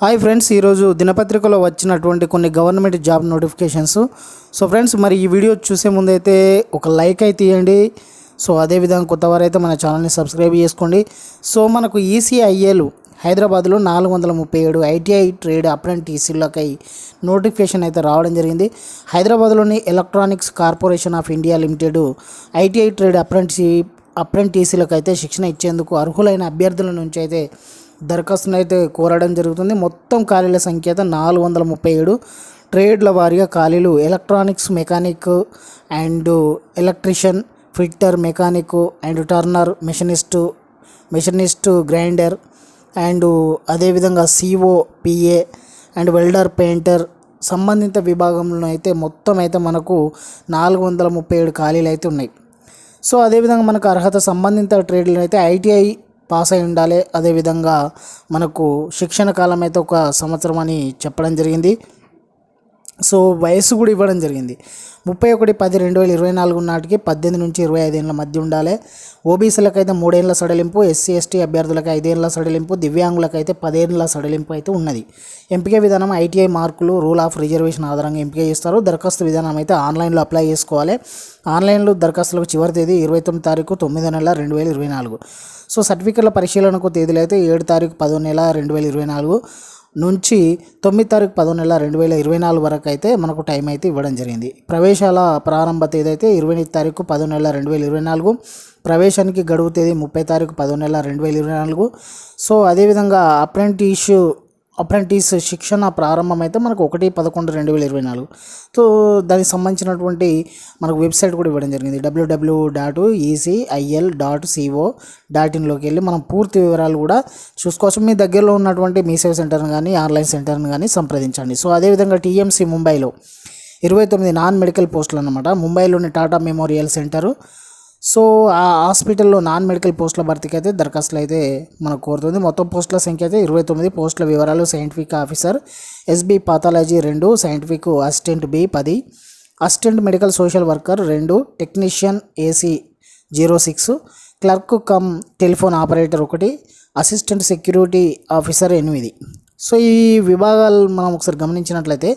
Hi friends ఈరోజు దినపత్రికలో వచ్చినటువంటి కొన్ని government job notifications so friends మరి ఈ వీడియో చూసే ముందైతే ఒక లైక్ అయితే ఇవ్వండి సో అదేవిధంగా కొత్తవారు అయితే మన ఛానల్ని సబ్స్క్రైబ్ చేసుకోండి. సో మనకు ఈసీఐఏలు హైదరాబాద్లో నాలుగు వందల ముప్పై ఏడు ఐటీఐ ట్రేడ్ అప్రెంటిస్లకై నోటిఫికేషన్ అయితే రావడం జరిగింది. హైదరాబాద్లోని electronics corporation of India limited ITI trade apprentice అప్రెంటిస్లకు అయితే శిక్షణ ఇచ్చేందుకు అర్హులైన అభ్యర్థుల నుంచి అయితే దరఖాస్తును అయితే కోరడం జరుగుతుంది. మొత్తం ఖాళీల సంఖ్య అయితే నాలుగు వందల ముప్పై ఏడు. ట్రేడ్ల వారీగా ఖాళీలు electronics mechanic and electrician fitter mechanic and turner machinist machinist grinder and అదేవిధంగా CO PA and welder painter సంబంధిత విభాగంలో అయితే మొత్తం అయితే మనకు నాలుగు వందల ముప్పై ఏడు ఖాళీలు అయితే ఉన్నాయి. సో అదేవిధంగా మనకు అర్హత సంబంధిత ట్రేడ్లు అయితే ఐటీఐ పాస్ అయి ఉండాలి. అదేవిధంగా మనకు శిక్షణ కాలం అయితే ఒక సంవత్సరం అని చెప్పడం జరిగింది. సో వయస్సు కూడా ఇవ్వడం జరిగింది. ముప్పై ఒకటి పది రెండు వేల ఇరవై నాలుగు నాటికి పద్దెనిమిది నుంచి ఇరవై ఐదేళ్ళ మధ్య ఉండాలి. ఓబీసీలకు అయితే మూడేళ్ళ సడలింపు ఎస్సీ ఎస్టీ అభ్యర్థులకు ఐదేళ్ళ సడలింపు దివ్యాంగులకు అయితే పదేళ్ళ సడలింపు అయితే ఉన్నది. ఎంపిక విధానం ఐటీఐ మార్కులు రూల్ ఆఫ్ రిజర్వేషన్ ఆధారంగా ఎంపిక చేస్తారు. దరఖాస్తు విధానం అయితే ఆన్లైన్లో అప్లై చేసుకోవాలి. ఆన్లైన్లో దరఖాస్తులకు చివరి తేదీ ఇరవై తొమ్మిది తారీఖు తొమ్మిదో నెల రెండు వేల ఇరవై నాలుగు. సో సర్టిఫికెట్ల పరిశీలనకు తేదీలు అయితే ఏడు తారీఖు పదో నెల రెండు వేల ఇరవై నాలుగు. నుంచి తొమ్మిది తారీఖు పదో నెల రెండు వేల ఇరవై నాలుగు వరకు అయితే మనకు టైం అయితే ఇవ్వడం జరిగింది. ప్రవేశాల ప్రారంభ తేదీ అయితే ఇరవై ఎనిమిది తారీఖు పదో నెల రెండు వేల ఇరవై నాలుగు ప్రవేశానికి గడువు తేదీ ముప్పై తారీఖు పదో నెల రెండు వేల ఇరవై నాలుగు. సో అదేవిధంగా అప్రెంటిస్ అప్రెంటిస్ శిక్షణ ప్రారంభం అయితే మనకు ఒకటి పదకొండు రెండు వేల ఇరవై నాలుగు. సో దానికి సంబంధించినటువంటి మనకు వెబ్సైట్ కూడా ఇవ్వడం జరిగింది. WWW dot ECIL dot CO dot ఇన్లోకి వెళ్ళి మనం పూర్తి వివరాలు కూడా చూసుకోవచ్చు. మీ దగ్గరలో ఉన్నటువంటి మీ సేవ సెంటర్ని కానీ ఆన్లైన్ సెంటర్ని కానీ సంప్రదించండి. సో అదేవిధంగా టీఎంసీ ముంబైలో ఇరవై తొమ్మిది నాన్ మెడికల్ పోస్టులు అనమాట ముంబైలోని టాటా మెమోరియల్ సెంటరు సో ఆ హాస్పిటల్లో నాన్ మెడికల్ పోస్టుల భర్తీకి అయితే దరఖాస్తులు అయితే మనకు కోరుతుంది. మొత్తం పోస్టుల సంఖ్య అయితే ఇరవై తొమ్మిది పోస్టుల వివరాలు సైంటిఫిక్ ఆఫీసర్ ఎస్బి పాథాలజీ రెండు సైంటిఫిక్ అసిస్టెంట్ బి పది అసిస్టెంట్ మెడికల్ సోషల్ వర్కర్ రెండు technician AC zero six clerk cum telephone operator ఒకటి అసిస్టెంట్ సెక్యూరిటీ ఆఫీసర్ ఎనిమిది. సో ఈ విభాగాలు మనం ఒకసారి గమనించినట్లయితే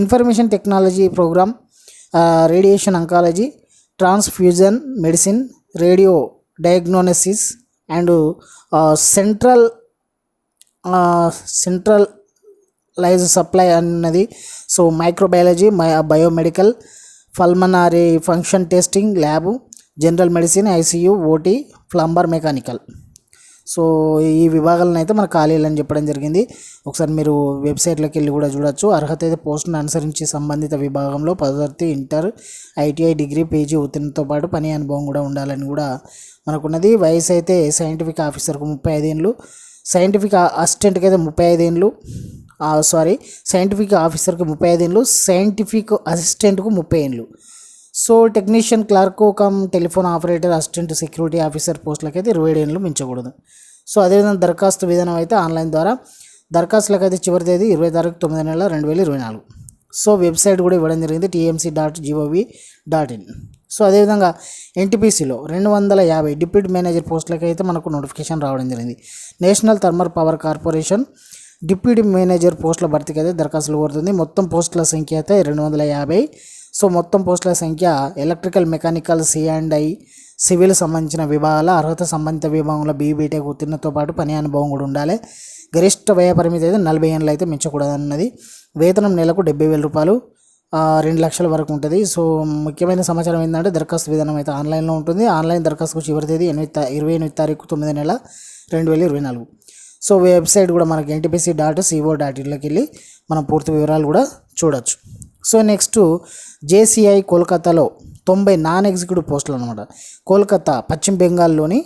information technology programme radiation oncology transfusion medicine radio diagnosis and central centralised supply అన్నది. So microbiology biomedical pulmonary function testing lab general medicine ICU OT plumber mechanical. So ఈ విభాగాలను అయితే మన ఖాళీలు అని చెప్పడం జరిగింది. ఒకసారి మీరు వెబ్సైట్లోకి వెళ్ళి కూడా చూడొచ్చు. అర్హత అయితే పోస్టును అనుసరించి సంబంధిత విభాగంలో పదవి ఇంటర్ ఐటీఐ డిగ్రీ పీజీ ఉత్తీర్ణతో పాటు పని అనుభవం కూడా ఉండాలని కూడా మనకున్నది. వయసు అయితే సైంటిఫిక్ ఆఫీసర్కు ముప్పై ఐదేళ్ళు సైంటిఫిక్ అసిస్టెంట్కి అయితే ముప్పై ఐదేళ్ళు సారీ సైంటిఫిక్ ఆఫీసర్కి ముప్పై ఐదేళ్ళు సైంటిఫిక్ అసిస్టెంట్కు ముప్పై ఏళ్ళు. So technician clerk cum telephone operator assistant security officer పోస్టులకి అయితే ఇరవై మించకూడదు. సో అదేవిధంగా దరఖాస్తు విధానం అయితే ఆన్లైన్ ద్వారా దరఖాస్తులకు అయితే చివరి తేదీ ఇరవై తారీఖు తొమ్మిది నెల రెండు వేల ఇరవై నాలుగు. సో వెబ్సైట్ కూడా ఇవ్వడం జరిగింది TMC dot GOV dot in. So అదేవిధంగా ఎన్టీపీసీలో రెండు వందల యాభై డిప్యూటీ మేనేజర్ పోస్టులకి అయితే మనకు నోటిఫికేషన్ రావడం జరిగింది. National thermal power corporation deputy manager పోస్టుల భర్తీకి అయితే దరఖాస్తులు కోరుతుంది. మొత్తం పోస్టుల సంఖ్య అయితే రెండు వందల యాభై సో మొత్తం పోస్టుల సంఖ్య electrical mechanical C and I civil సంబంధించిన విభాగాల అర్హత సంబంధిత విభాగంలో బీబీటెక్ ఉత్తీర్ణతో పాటు పని అనుభవం కూడా ఉండాలి. గరిష్ట వ్యయ పరిమితి అయితే నలభై ఏళ్ళు అయితే మించకూడదన్నది. వేతనం నెలకు డెబ్బై వేల రూపాయలు రెండు లక్షల వరకు ఉంటుంది. సో ముఖ్యమైన సమాచారం ఏంటంటే దరఖాస్తు విధానం అయితే ఆన్లైన్లో ఉంటుంది. ఆన్లైన్ దరఖాస్తుకు చివరి తేదీ ఎనిమిది ఇరవై ఎనిమిది తారీఖు తొమ్మిది నెల రెండు వేల ఇరవై నాలుగు. సో వెబ్సైట్ కూడా మనకి ఎన్టీపీసీ డాట్ సిఓ డాట్ ఇన్లోకి వెళ్ళి మనం పూర్తి వివరాలు కూడా చూడొచ్చు. సో నెక్స్ట్ జేసీఐ కోల్కతాలో తొంభై నాన్ ఎగ్జిక్యూటివ్ పోస్టులు అనమాట కోల్కతా పశ్చిమ బెంగాల్లోని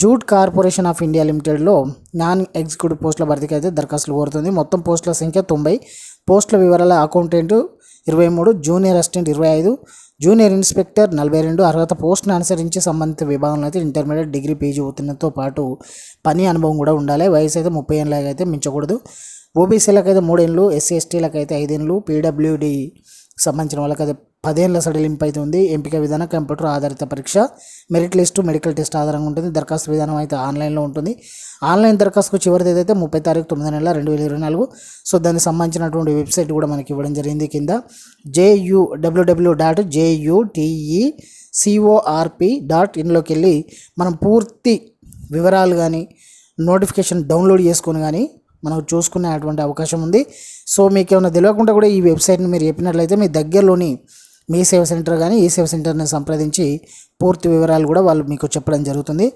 జూట్ కార్పొరేషన్ ఆఫ్ ఇండియా లిమిటెడ్లో నాన్ ఎగ్జిక్యూటివ్ పోస్టుల భర్తీకి అయితే దరఖాస్తులు కోరుతుంది. మొత్తం పోస్టుల సంఖ్య తొంభై. పోస్టుల వివరాల అకౌంటెంట్ ఇరవై మూడు జూనియర్ అసిస్టెంట్ ఇరవై ఐదు జూనియర్ ఇన్స్పెక్టర్ నలభై రెండు అర్హత పోస్టును అనుసరించి సంబంధిత విభాగంలో అయితే ఇంటర్మీడియట్ డిగ్రీ పీజీ ఉత్తీర్ణతో పాటు పని అనుభవం కూడా ఉండాలి. వయసు అయితే ముప్పై ఏళ్ళకి అయితే మించకూడదు. ఓబీసీలకు అయితే మూడేళ్ళు ఎస్సీ ఎస్టీలకు అయితే ఐదేళ్ళు పీడబ్ల్యూడి సంబంధించిన వాళ్ళకైతే పదేళ్ళ సడలింపు అయితే ఉంది ఎంపిక విధానం కంప్యూటర్ ఆధారిత పరీక్ష మెరిట్ లిస్టు మెడికల్ టెస్ట్ ఆధారంగా ఉంటుంది. దరఖాస్తు విధానం అయితే ఆన్లైన్లో ఉంటుంది. ఆన్లైన్ దరఖాస్తుకు చివరి తేదీ అయితే ముప్పై తారీఖు తొమ్మిది నెల రెండు వేల ఇరవై నాలుగు సో దానికి సంబంధించినటువంటి వెబ్సైట్ కూడా మనకి ఇవ్వడం జరిగింది కింద. JU WWW dot JUTE CORP dot ఇన్లోకి వెళ్ళి మనం పూర్తి వివరాలు కానీ నోటిఫికేషన్ డౌన్లోడ్ చేసుకొని కానీ మనం చూసుకునే అటువంటి అవకాశం ఉంది. సో మీకు ఏమైనా తెలియకుండా కూడా ఈ వెబ్సైట్ని మీరు చెప్పినట్లయితే మీ దగ్గరలోని మీ సేవ సెంటర్ కానీ ఈ సేవ సెంటర్ని సంప్రదించి పూర్తి వివరాలు కూడా వాళ్ళు మీకు చెప్పడం జరుగుతుంది.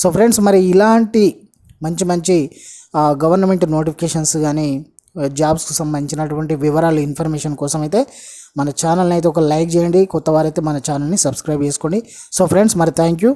సో ఫ్రెండ్స్ మరి ఇలాంటి మంచి మంచి గవర్నమెంట్ నోటిఫికేషన్స్ కానీ జాబ్స్కి సంబంధించినటువంటి వివరాలు ఇన్ఫర్మేషన్ కోసం అయితే మన ఛానల్ని అయితే ఒక లైక్ చేయండి. కొత్త వారైతే మన ఛానల్ని సబ్స్క్రైబ్ చేసుకోండి. సో ఫ్రెండ్స్ మరి థ్యాంక్ యూ